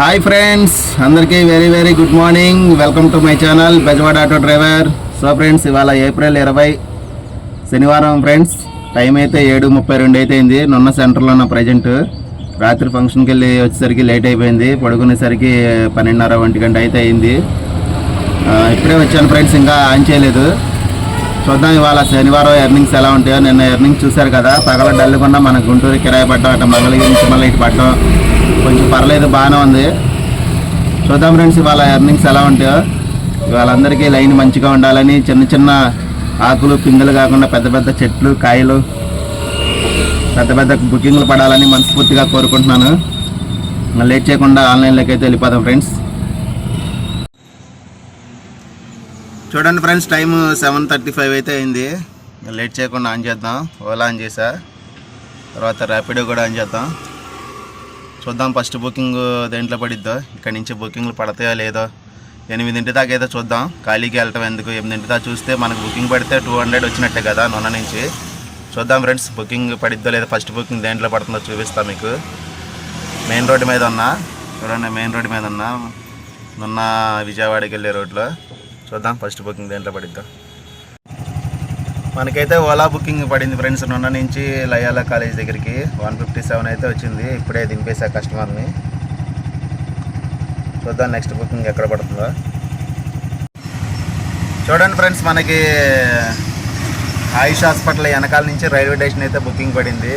Hi friends అందరికీ very very good morning welcome to my channel Bezawada auto driver so friends ఇవాళ April ఇరవై శనివారం friends time అయితే ఏడు ముప్పై రెండు అయితే అయింది. నున్న సెంటర్లో ఉన్న ప్రజెంట్ రాత్రి ఫంక్షన్కి వెళ్ళి వచ్చేసరికి లేట్ అయిపోయింది. పడుకునేసరికి పన్నెండున్నర ఒంటి గంట అయితే అయింది. ఇప్పుడే వచ్చాను ఫ్రెండ్స్ ఇంకా ఆన్ చేయలేదు. చూద్దాం ఇవాళ శనివారం ఎర్నింగ్స్ ఎలా ఉంటాయో. నిన్న ఎర్నింగ్స్ చూశారు కదా. పగల డల్లుకుండా మన గుంటూరు కిరాయి పడ్డం అటు మంగళగిరి మళ్ళీ ఇటు పడ్డం. కొంచెం పర్లేదు బాగానే ఉంది. చూద్దాం ఫ్రెండ్స్ ఇవాళ ఎర్నింగ్స్ ఎలా ఉంటాయో. వాళ్ళందరికీ లైన్ మంచిగా ఉండాలని చిన్న చిన్న ఆకులు పిందెలు కాకుండా పెద్ద పెద్ద చెట్లు కాయలు పెద్ద పెద్ద బుకింగ్లు పడాలని మనస్ఫూర్తిగా కోరుకుంటున్నాను. లేట్ చేయకుండా ఆన్లైన్లోకి అయితే వెళ్ళిపోదాం ఫ్రెండ్స్. చూడండి friends time seven thirty five అయితే అయింది. లేట్ చేయకుండా ఆన్ చేద్దాం. ఓలా ఆన్ చేసా తర్వాత ర్యాపిడో కూడా ఆన్ చేద్దాం. చూద్దాం. ఫస్ట్ బుకింగ్ దేంట్లో పడిద్దో? ఇక్కడ నుంచి బుకింగ్లు పడతాయో లేదో? ఎనిమిదింటి దాకా అయితే చూద్దాం. ఖాళీకి వెళ్ళటం ఎందుకు? ఎనిమిదింటి దాకా చూస్తే మనకు బుకింగ్ పడితే టూ హండ్రెడ్ వచ్చినట్టే కదా నొన్న నుంచి. చూద్దాం ఫ్రెండ్స్ బుకింగ్ పడిద్దో లేదో ఫస్ట్ బుకింగ్ దేంట్లో పడుతుందో చూపిస్తా మీకు. మెయిన్ రోడ్డు మీద ఉన్నా. చూడండి మెయిన్ రోడ్డు మీద ఉన్నా. మొన్న విజయవాడకి వెళ్ళే రోడ్లో. చూద్దాం ఫస్ట్ బుకింగ్ దేంట్లో పడిద్దాం? మనకైతే ఓలా బుకింగ్ పడింది ఫ్రెండ్స్. నిన్న నుంచి లయాలా కాలేజ్ దగ్గరికి. వన్ ఫిఫ్టీ సెవెన్ అయితే వచ్చింది. ఇప్పుడే దింపేసా కస్టమర్ని. చూద్దాం నెక్స్ట్ బుకింగ్ ఎక్కడ పడుతుందో. చూడండి ఫ్రెండ్స్ మనకి ఆయుష్ హాస్పిటల్ వెనకాల నుంచి రైల్వే స్టేషన్ అయితే బుకింగ్ పడింది.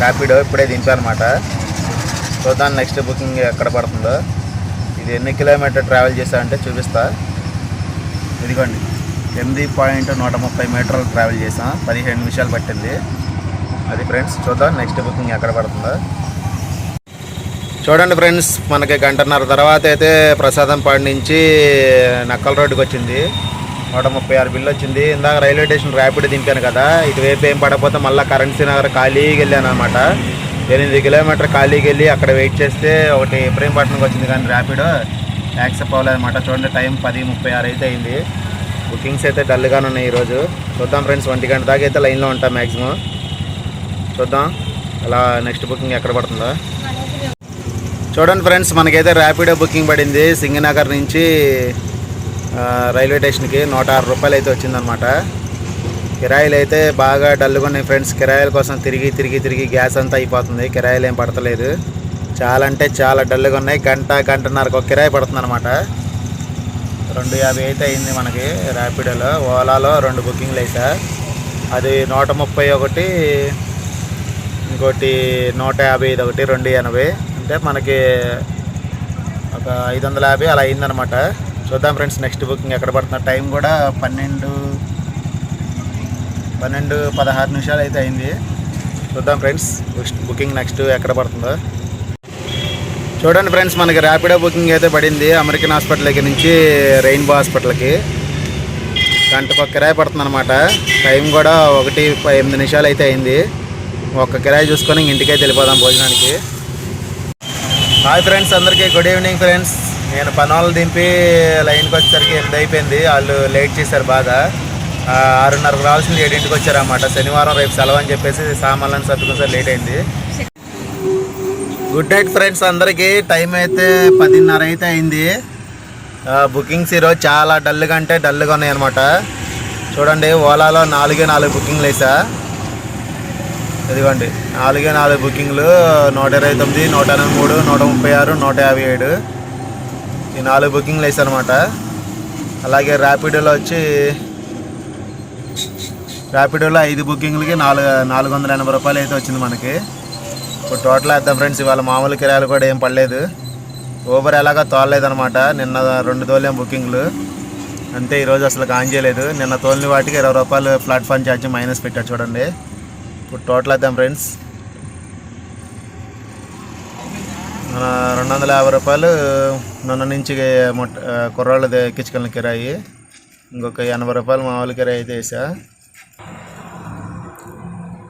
ర్యాపిడో ఇప్పుడే దింపారనమాట చూద్దాం నెక్స్ట్ బుకింగ్ ఎక్కడ పడుతుందో. ఇది ఎన్ని కిలోమీటర్ ట్రావెల్ చేశామంటే చూపిస్తా. ఇదిగోండి. ఎనిమిది పాయింట్ నూట ముప్పై మీటర్లు ట్రావెల్ చేసాం పదిహేను నిమిషాలు పట్టింది. అది ఫ్రెండ్స్ చూద్దాం నెక్స్ట్ బుకింగ్ ఎక్కడ పడుతుందో. చూడండి ఫ్రెండ్స్ మనకి గంటన్నర తర్వాత అయితే ప్రసాదంపాడు నుంచి నక్కల రోడ్డుకి వచ్చింది. నూట ముప్పై ఆరు బిల్లు వచ్చింది. ఇందాక రైల్వే స్టేషన్ ర్యాపిడ్ దింపాను కదా ఇటువైపు ఏం పడకపోతే మళ్ళీ కరెన్సీ నగర్ ఖాళీకి వెళ్ళాను అనమాట ఎనిమిది కిలోమీటర్ ఖాళీకి వెళ్ళి అక్కడ వెయిట్ చేస్తే ఒకటి ఇబ్రహీంపట్నంకి వచ్చింది కానీ ర్యాపిడ్ యాక్సెప్ట్ అవ్వలేదన్నమాట. చూడండి టైం పది ముప్పై ఆరు అయితే అయింది. బుకింగ్స్ అయితే డల్గానే ఉన్నాయి ఈరోజు. చూద్దాం ఫ్రెండ్స్ ఒంటి గంట దాకా అయితే లైన్లో ఉంటాం మ్యాక్సిమం చూద్దాం అలా నెక్స్ట్ బుకింగ్ ఎక్కడ పడుతుందో. చూడండి ఫ్రెండ్స్ మనకైతే ర్యాపిడో బుకింగ్ పడింది. సింగనగర్ నుంచి రైల్వే స్టేషన్కి నూట ఆరు రూపాయలు అయితే వచ్చిందనమాట కిరాయిలు అయితే బాగా డల్గా ఉన్నాయి ఫ్రెండ్స్. కిరాయిల కోసం తిరిగి తిరిగి తిరిగి గ్యాస్ అంతా అయిపోతుంది. కిరాయిలు ఏం పడతలేదు. చాలా అంటే చాలా డల్గా ఉన్నాయి. గంట గంటన్నరకు ఒక కిరాయి పడుతుంది అనమాట రెండు యాభై అయితే అయింది మనకి ర్యాపిడోలో. ఓలాలో రెండు బుకింగ్లు అయితే. అది నూట ముప్పై ఒకటి ఇంకోటి నూట యాభై ఐదు ఒకటి రెండు ఎనభై. అంటే మనకి ఒక ఐదు వందల యాభై అలా అయిందనమాట చూద్దాం ఫ్రెండ్స్ నెక్స్ట్ బుకింగ్ ఎక్కడ పడుతున్న టైం కూడా పన్నెండు పన్నెండు పదహారు నిమిషాలు అయితే అయింది. చూద్దాం ఫ్రెండ్స్ బుకింగ్ నెక్స్ట్ ఎక్కడ పడుతుందో. చూడండి ఫ్రెండ్స్ మనకి ర్యాపిడో బుకింగ్ అయితే పడింది. అమెరికన్ హాస్పిటల్ దగ్గర నుంచి రెయిన్బో హాస్పిటల్కి. గంటకు ఒక కిరాయి పడుతుంది అనమాట టైం కూడా ఒకటి ప- ఎనిమిది నిమిషాలు అయితే అయింది. ఒక కిరాయి చూసుకొని ఇంటికే ఇంటికైతే వెళ్ళిపోదాం భోజనానికి. హాయ్ ఫ్రెండ్స్ అందరికీ గుడ్ ఈవినింగ్ ఫ్రెండ్స్ నేను పనోళ్ళు దింపి లైన్కి వచ్చేసరికి ఎనిమిది అయిపోయింది. వాళ్ళు లేట్ చేశారు బాగా ఆరున్నరకు రావాల్సింది ఏడింటికి వచ్చారన్నమాట. శనివారం రేపు సెలవు అని చెప్పేసి సామాన్లను సర్దుకుని లేట్ అయింది. గుడ్ నైట్ ఫ్రెండ్స్ అందరికీ టైం అయితే పదిన్నర అయితే అయింది. బుకింగ్స్ ఈరోజు చాలా డల్గా అంటే డల్గా ఉన్నాయి అనమాట చూడండి ఓలాలో నాలుగే నాలుగు బుకింగ్లు వేసా. ఇదిగోండి నాలుగే నాలుగు బుకింగ్లు నూట ఇరవై తొమ్మిది నూట ఎనభై మూడు నూట ముప్పై ఆరు నూట యాభై ఏడు. ఈ నాలుగు బుకింగ్లు వేసానమాట అలాగే ర్యాపిడోలో వచ్చి ర్యాపిడోలో ఐదు బుకింగ్లకి నాలుగు నాలుగు వందల ఎనభై రూపాయలు అయితే వచ్చింది మనకి. ఇప్పుడు టోటల్ వేద్దాం ఫ్రెండ్స్. ఇవాళ మామూలు కిరాయలు కూడా ఏం పడలేదు. ఊబర్ ఎలాగా తోలలేదనమాట నిన్న రెండు తోలేం బుకింగ్లు. అంతే ఈరోజు అసలు ఆన్ చేయలేదు. నిన్న తోలిన వాటికి ఇరవై రూపాయలు ప్లాట్ఫామ్ ఛార్జ్ మైనస్ పెట్టారు చూడండి. ఇప్పుడు టోటల్ వేద్దాం ఫ్రెండ్స్. రెండు వందల యాభై రూపాయలు నన్ను నుంచి మొట్ట కుర్రాళ్ళది ఎక్కించుకెళ్ళిన కిరాయి. ఇంకొక ఎనభై రూపాయలు మామూలు కిరాయి అయితే వేసా.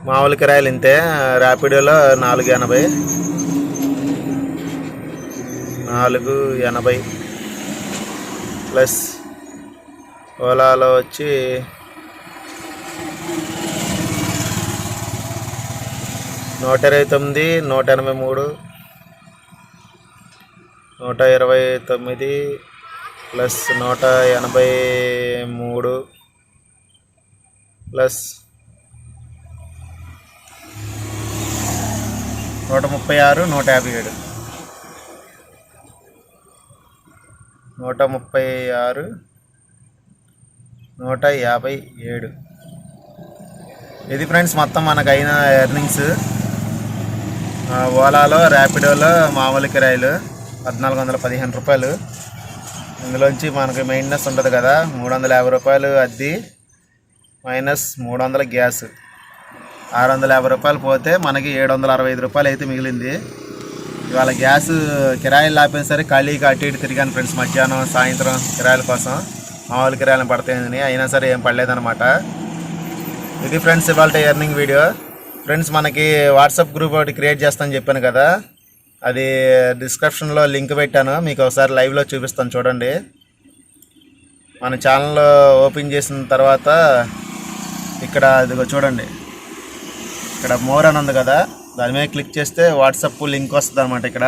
మామూలు కిరాయిలు ఇంతే. ర్యాపిడోలో నాలుగు ఎనభై. నాలుగు ఎనభై. ప్లస్ ఓలాలో వచ్చి నూట ఇరవై తొమ్మిది నూట ఎనభై మూడు నూట ఇరవై తొమ్మిది ప్లస్ నూట ఎనభై మూడు ప్లస్ నూట ముప్పై ఆరు నూట యాభై ఏడు. నూట ముప్పై ఆరు నూట యాభై ఏడు. ఇది ఫ్రెండ్స్ మొత్తం మనకు అయిన ఎర్నింగ్స్. ఓలాలో ర్యాపిడోలో మామూలు కిరాయిలు పద్నాలుగు వందల పదిహేను రూపాయలు. ఇందులోంచి మనకి మెయింటెనెన్స్ ఉంటుంది కదా మూడు వందల యాభై రూపాయలు అద్దె మైనస్ మూడు వందల గ్యాస్. ఆరు వందల యాభై రూపాయలు పోతే మనకి ఏడు వందల అరవై ఐదు రూపాయలు అయితే మిగిలింది. ఇవాళ గ్యాస్ కిరాయిలు ఆపిన సరే ఖాళీగా అటు ఇటు తిరిగాను ఫ్రెండ్స్. మధ్యాహ్నం సాయంత్రం కిరాయిల కోసం. మామూలు కిరాయిలు పడతాయని అయినా సరే ఏం పడలేదన్నమాట. ఇది ఫ్రెండ్స్ ఇవాళ ఎర్నింగ్ వీడియో ఫ్రెండ్స్ మనకి వాట్సాప్ గ్రూప్ ఒకటి క్రియేట్ చేస్తానని చెప్పాను కదా. అది డిస్క్రిప్షన్లో లింక్ పెట్టాను. మీకు ఒకసారి లైవ్లో చూపిస్తాను చూడండి. మన ఛానల్ ఓపెన్ చేసిన తర్వాత ఇక్కడ ఇదిగో చూడండి. ఇక్కడ మోర్ అని ఉంది కదా దాని మీద క్లిక్ చేస్తే వాట్సాప్ లింక్ వస్తుంది అనమాట ఇక్కడ.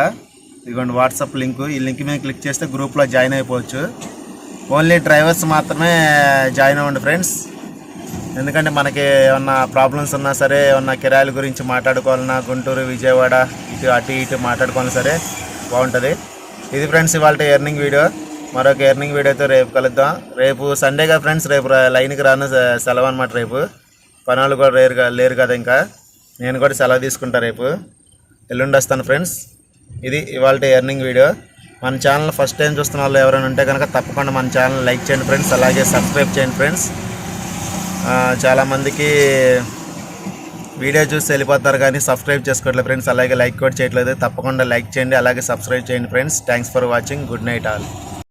ఇదిగోండి వాట్సాప్ లింక్ ఈ లింక్ మీద క్లిక్ చేస్తే గ్రూప్లో జాయిన్ అయిపోవచ్చు. ఓన్లీ డ్రైవర్స్ మాత్రమే జాయిన్ అవ్వండి ఫ్రెండ్స్ ఎందుకంటే మనకి ఏమన్నా ప్రాబ్లమ్స్ ఉన్నా సరే ఏమన్నా కిరాయిల గురించి మాట్లాడుకోవాలన్నా గుంటూరు విజయవాడ ఇటు అటు ఇటు మాట్లాడుకోవాలన్నా సరే బాగుంటుంది. ఇది ఫ్రెండ్స్ ఇవాళ ఎర్నింగ్ వీడియో మరొక ఎర్నింగ్ వీడియోతో రేపు కలుద్దాం. రేపు సండేగా ఫ్రెండ్స్ రేపు లైన్కి రాను సెలవు అనమాట రేపు. పనులు కూడా లేరు లేరు కదా ఇంకా. నేను కూడా సెలవు తీసుకుంటా రేపు. ఎల్లుండి వస్తాను ఫ్రెండ్స్. ఇది ఇవాళ ఎర్నింగ్ వీడియో మన ఛానల్ ఫస్ట్ టైం చూస్తున్న వాళ్ళు ఎవరైనా ఉంటే కనుక తప్పకుండా మన ఛానల్ లైక్ చేయండి ఫ్రెండ్స్. అలాగే సబ్స్క్రైబ్ చేయండి ఫ్రెండ్స్. చాలామందికి వీడియో చూసి వెళ్ళిపోతారు కానీ సబ్స్క్రైబ్ చేసుకోవట్లేదు ఫ్రెండ్స్. అలాగే లైక్ కూడా చేయట్లేదు. తప్పకుండా లైక్ చేయండి. అలాగే సబ్స్క్రైబ్ చేయండి friends. Thanks for watching good night all